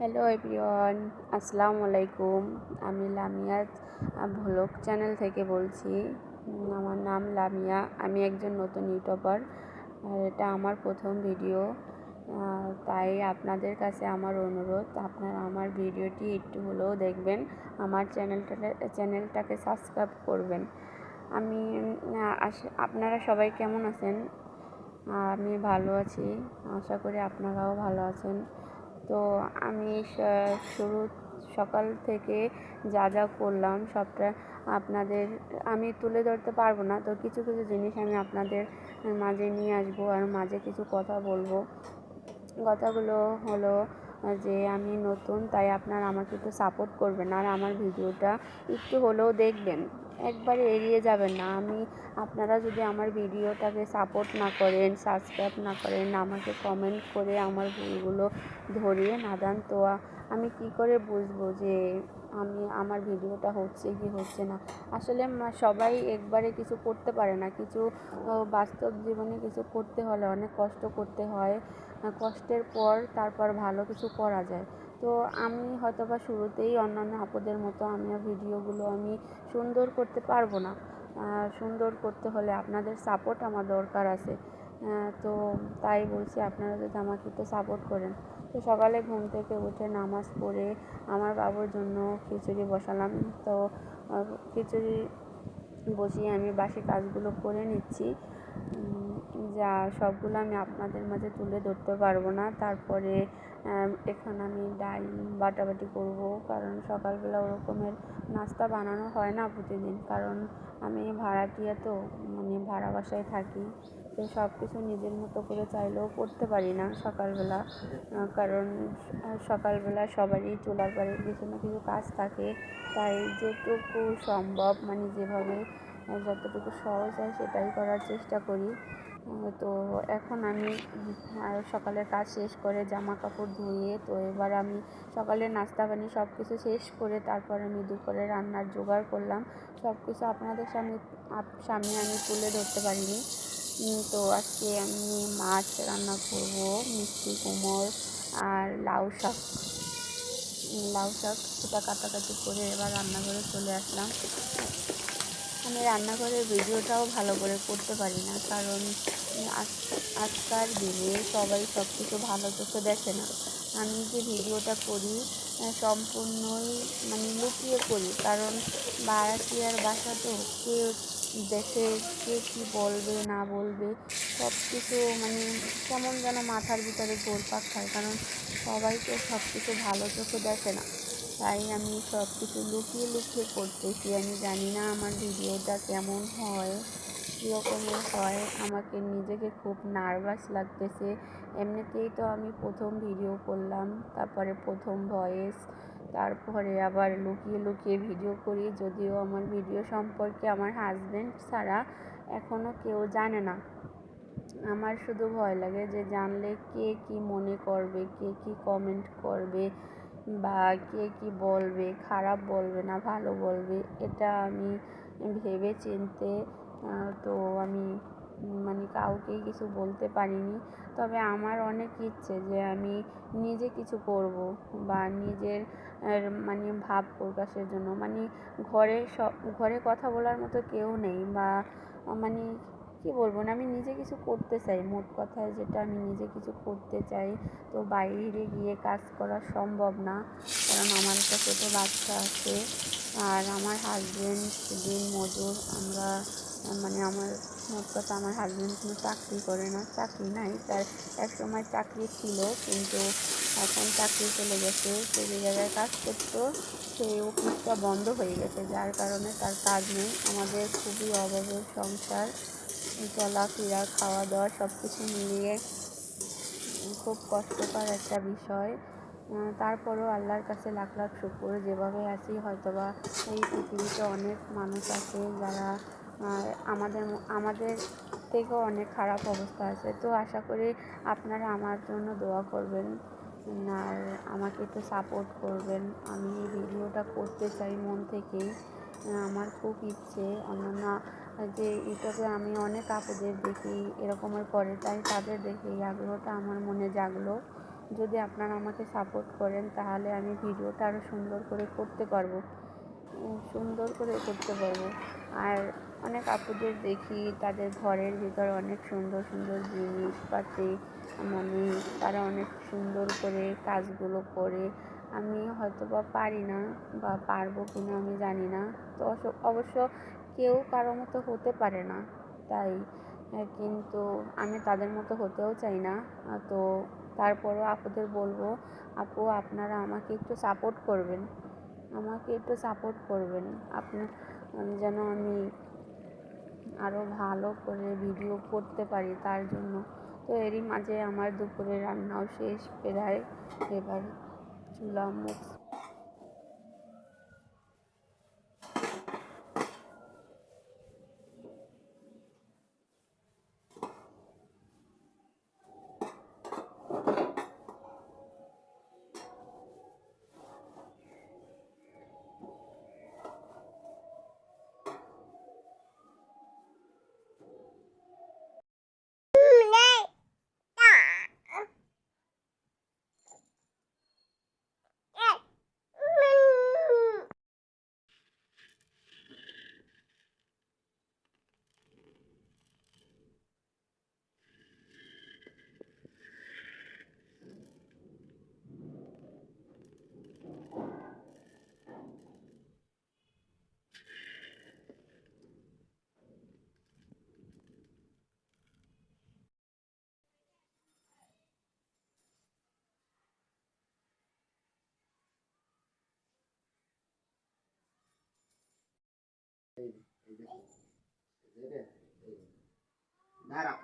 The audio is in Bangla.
হ্যালো এভরিওয়ান আসসালামু আলাইকুম। আমি লামিয়া ভ্লগ চ্যানেল থেকে বলছি। আমার নাম লামিয়া। আমি একজন নতুন ইউটিউবার আর এটা আমার প্রথম ভিডিও তাই আপনাদের কাছে আমার অনুরোধ, আপনারা আমার ভিডিওটি একটু হলেও দেখবেন, আমার চ্যানেলটা চ্যানেলটাকে সাবস্ক্রাইব করবেন। আমি আপনারা সবাই কেমন আছেন? আমি ভালো আছি। আশা করি আপনারাও ভালো আছেন। তো আমি শুরু সকাল থেকে যা যা করলাম সবটা আপনাদের, আমি তুলে ধরতে পারব না। তো কিছু কিছু জিনিস আমি আপনাদের মাঝে নিয়ে আসব আর মাঝে কিছু কথা বলব। কথাগুলো হলো যে আমি নতুন, তাই আপনারা আমাকে একটু সাপোর্ট করবেন। আর আমার ভিডিওটা একটু হলেও দেখবেন। একবারে এড়িয়ে যাবেন না। আমি, আপনারা যদি আমার ভিডিওটাকে সাপোর্ট না করেন সাবস্ক্রাইব না করেন, আমাকে কমেন্ট করে আমার ভুলগুলো ধরিয়ে না দেন, তো আমি কি করে বুঝব যে আমি, আমার ভিডিওটা হচ্ছে কি হচ্ছে না? আসলে সবাই একবারে কিছু করতে পারে না। কিছু বাস্তব জীবনে কিছু করতে হলে অনেক কষ্ট করতে হয়। কষ্টের পর তারপর ভালো কিছু করা যায়। তো আমি হয়তো বা শুরুতেই অন্যান্য আপুদের মতো আমি ভিডিওগুলো আমি সুন্দর করতে পারব না। সুন্দর করতে হলে আপনাদের সাপোর্ট আমার দরকার আছে। তো তাই বলছি আপনারা যদি আমাকে একটু সাপোর্ট করেন। তো সকালে ঘুম থেকে উঠে নামাজ পড়ে আমার বাবুর জন্য খিচুড়ি বসালাম। তো খিচুড়ি বসিয়ে আমি বাসি কাজগুলো করে নিচ্ছি। যা সবগুলো আমি আপনাদের মাঝে তুলে ধরতে পারব না। তারপরে এখানে আমি ডাল বাটাবাটি করব, কারণ সকালবেলা ওরকমের নাস্তা বানানো হয় না প্রতিদিন। কারণ আমি ভাড়াটিয়া তো মানে ভাড়া বাসায় থাকি। তো সব কিছু নিজের মতো করে চাইলেও করতে পারি না সকালবেলা। কারণ সকালবেলা সবারই চুলার পাড়ে কিছু না কিছু কাজ থাকে। তাই যেটুকু সম্ভব মানে যেভাবে যতটুকু সহজ হয় সেটাই করার চেষ্টা করি। তো এখন আমি সকালের কাজ শেষ করে জামা কাপড় ধুয়ে, তো এবার আমি সকালের নাস্তা পানি সব কিছু শেষ করে তারপর আমি দুপুরে রান্নার জোগাড় করলাম। সব কিছু আপনাদের সামনে সামনে আমি তুলে ধরতে পারিনি। তো আজকে আমি মাছ রান্না করব, মিষ্টি, কুমড় আর লাউ শাক। লাউ শাক সেটা কাটাকাটি করে এবার রান্নাঘরে চলে আসলাম। আমি রান্নাঘরের ভিডিওটাও ভালো করে করতে পারি না, কারণ আজ- আজকাল দিনে সবাই সব কিছু ভালো চোখে দেখে না। আমি যে ভিডিওটা করি সম্পূর্ণই মানে লুকিয়ে করি, কারণ ভাড়াটিয়ার বাসা তো কে দেখে, কে কী বলবে, না বলবে সব কিছু মানে কেমন যেন মাথার ভিতরে ঘুরপাক খায়, কারণ সবাই তো সব কিছু ভালো চোখে দেখে না। তাই আমি সব কিছু লুকিয়ে লুকিয়ে করতেছি। আমি জানি না আমার ভিডিওটা কেমন হয়, কীরকমের হয়। আমাকে নিজেকে খুব নার্ভাস লাগতেছে। এমনিতেই তো আমি প্রথম ভিডিও করলাম, তারপরে প্রথম ভয়েস, তারপরে আবার লুকিয়ে লুকিয়ে ভিডিও করি। যদিও আমার ভিডিও সম্পর্কে আমার হাজব্যান্ড ছাড়া এখনও কেউ জানে না। আমার শুধু ভয় লাগে যে জানলে কে কি মনে করবে, কে কি কমেন্ট করবে বা কে কী বলবে, খারাপ বলবে না, ভালো বলবে, এটা আমি ভেবে চিনতে তো আমি মানে কাউকেই কিছু বলতে পারিনি। তবে আমার অনেক ইচ্ছে যে আমি নিজে কিছু করব বা নিজের মানে ভাব প্রকাশের জন্য। মানে ঘরে সব ঘরে কথা বলার মতো কেউ নেই বা মানে কি বলব না, আমি নিজে কিছু করতে চাই। মোট কথায় যেটা, আমি নিজে কিছু করতে চাই। তো বাইরে গিয়ে কাজ করা সম্ভব না, কারণ আমার একটা ছোটো বাচ্চা আছে। আর আমার হাজব্যান্ড দিন মজুর, আমরা মানে আমার, মোট কথা আমার হাজব্যান্ড কোনো চাকরি করে না, চাকরি নাই। তার এক সময় চাকরি ছিল, কিন্তু এখন চাকরি চলে গেছে। সে যে জায়গায় কাজ করতো সেই অফিসটা বন্ধ হয়ে গেছে। যার কারণে তার কাজ নেই। আমাদের খুবই অভাবের সংসার। চলাফেরা খাওয়া দাওয়া সব কিছু মিলিয়ে খুব কষ্টকর একটা বিষয়। তারপরেও আল্লাহর কাছে লাখ লাখ শুকুর। যেভাবে আছি, হয়তোবা এই পৃথিবীতে অনেক মানুষ আছে যারা আমাদের আমাদের থেকেও অনেক খারাপ অবস্থা আছে। তো আশা করি আপনারা আমার জন্য দোয়া করবেন আর আমাকে একটু সাপোর্ট করবেন। আমি এই ভিডিওটা করতে চাই মন থেকেই। আমার খুব ইচ্ছে, অন্যান্য যে ইউটিউবে আমি অনেক আপুদের দেখি, এরকমের করে, তাই তাদের দেখে এই আগ্রহটা আমার মনে জাগলো। যদি আপনারা আমাকে সাপোর্ট করেন, তাহলে আমি ভিডিওটা আরও সুন্দর করে করতে পারব। সুন্দর করে করতে পারব। আর অনেক আপুদের দেখি, তাদের ঘরের ভিতর অনেক সুন্দর সুন্দর জিনিসপাতি মানে তারা অনেক সুন্দর করে কাজগুলো করে। আমি হয়তো বা পারি না বা পারব কি না আমি জানি না। তো অবশ্য কেউ কারও মতো হতে পারে না, তাই কিন্তু আমি তাদের মতো হতেও চাই না। তো তারপরেও আপুদের বলব, আপু আপনারা আমাকে একটু সাপোর্ট করবেন। আমাকে একটু সাপোর্ট করবেন। আপনি যেন আমি আরও ভালো করে ভিডিও করতে পারি তার জন্য। তো এরই মাঝে আমার দুপুরে রান্নাও শেষ প্রায় এবার। চুলা দাঁড়াও